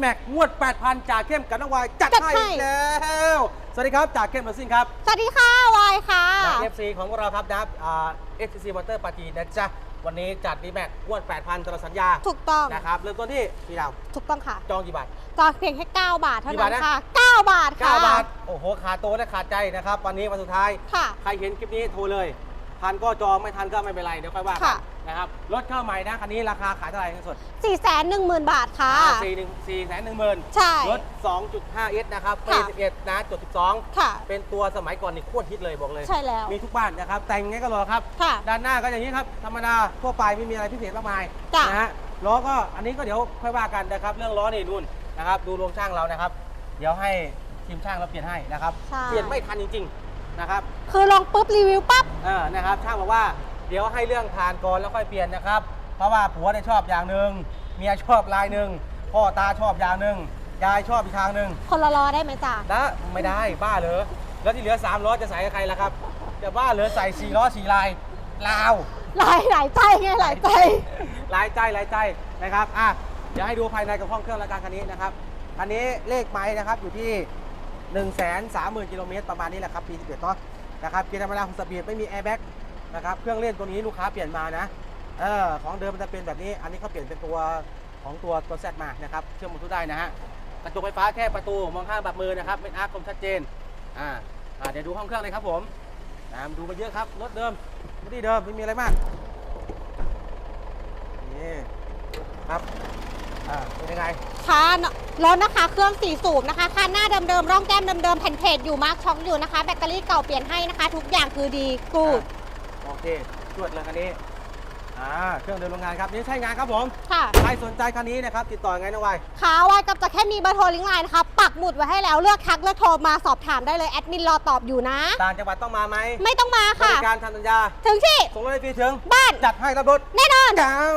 แม็กงวด 8,000จากเข้มกับน้องวายจัดจัดให้ให้ อีกแล้ว สวัสดีครับจากเข้มรถซิ่งครับสวัสดีค่ะวายค่ะจากเอฟซีของพวกเราครับนะครับอ่าเอฟซีมอเตอร์ปาจีนนะจ๊ะ วันนี้จัดดีแม็กงวด 8,000ตลอดสัญญา ถูกต้อง นะครับ เริ่มต้นที่พี่ดาวถูกต้องค่ะจองกี่บาท จองเพียงแค่ 9 บาทเท่ากี่บานั้ทนนะ ค่ะ 9 บาทค่ะ9บาท โอ้โห ขาดตัวและขาดใจนะครับ วันนี้วันสุดท้าย ค่ะ ใครเห็นคลิปนี้โทรเลย ทันก็จองไม่ทันก็ไม่เป็นไรเดี๋ยวค่อยว่ากัค่ะ นนะครับรถเข้าใหม่นะคันนี้ราคาขายเท่าไหร่เงินสด4 1 0 0 0 0 บาทค่ะ สี่หนึ่งสี่แสนหนึ่งหมื่นใช่ รถ 2.5 S นะครับปีค่ะ 11นะจุดค่ะ12เป็นตัวสมัยก่อนนี่โคตรฮิตเลยบอกเลย ใช่แล้ว มีทุกบ้านนะครับ แต่งไงก็รอครับ ค่ะ ด้านหน้าก็อย่างนี้ครับ ธรรมดาทั่วไปไม่มีอะไรพิเศษมากมายจ้ะ นะฮะล้อก็อันนี้ก็เดี๋ยวค่อยว่ากันนะครับ เรื่องล้อนี่นู่นนะครับ ดูโรงช่างเรานะครับ เดี๋ยวให้ทีมช่างเราเปลี่ยนให้นะครับ ใช่ เปลี่ยนไม่ทันจริงๆ นะครับคือลงปุ๊บรีวิวปั๊บ เออนะครับช่างบอกว่าเดี๋ยวให้เรื่องผ่านก่อนแล้วค่อยเปลี่ยนนะครับ เพราะว่าผัวเนี่ยชอบอย่างหนึ่งเมียชอบลายหนึ่งพ่อตาชอบอย่างหนึ่งยายชอบอีกทางหนึ่งคนละล้อได้ไหมจ๊ะนะไม่ได้บ้าเหรอแล้วที่เหลือ3ล้อจะใส่กับใครล่ะครับจะบ้าเหรอใส่4ล้อ4ลายลาว หลายหลายใจไงหลายใจ หลายใจหลายใจนะครับอะเดี๋ยวให้ดูภายในกับห้องเครื่องและการคันนี้นะครับคันนี้เลขไม้นะครับอยู่ที่ 1 3 0 0 0 0กิโลเมตรประมาณนี้แหละครับปี11เนาะนะครับเกียร์ธรรมดาของสปีดไม่มีแอร์แบ็กนะครับเครื่องเล่นตัวนี้ลูกค้าเปลี่ยนมานะเออของเดิมมันจะเป็นแบบนี้ อันนี้เขาเปลี่ยนเป็นตัวของตัวตัวแซมานะครับเชื่อมบลูทูธได้นะฮะกระจกไฟฟ้าแค่ประตูมองข้างแบบมือนะครับเป็นอาร์คคมชัดเจนอ่าอ่าเดี๋ยวดูห้องเครื่องเลยครับผมอ่าดูมาเยอะครับรถเดิมรถที่เดิมไม่มีอะไรมากนี่ครับ อ่าเป็นยังไง ค่ะรถนะคะเครื่องสี่สูบนะคะคันหน้าเดิมๆร่องแก้มเดิมๆแผ่นเพจอยู่มาร์คช็อกอยู่นะคะ แบตเตอรี่เก่าเปลี่ยนให้นะคะ ทุกอย่างคือดีกูดโอเคตรวจเลยคันนี้ อ่า เครื่องเดินโรงงานครับ นี่ใช้งานครับผม ค่ะ ใครสนใจคันนี้นะครับ ติดต่อยังไงนะวายขาวายกับจะแค่มีเบอร์โทรลิงก์ไลน์นะคะปักหมุดไว้ให้แล้วเลือกทักเลือกโทรมาสอบถามได้เลยแอดมินรอตอบอยู่นะ ต่างจังหวัดต้องมาไหมไม่ต้องมาบค่ะ ริการทำสัญญา ถึงที่ ส่งรถให้ฟรีถึง บ้านจัดให้รับรถแน่นอน จ้าว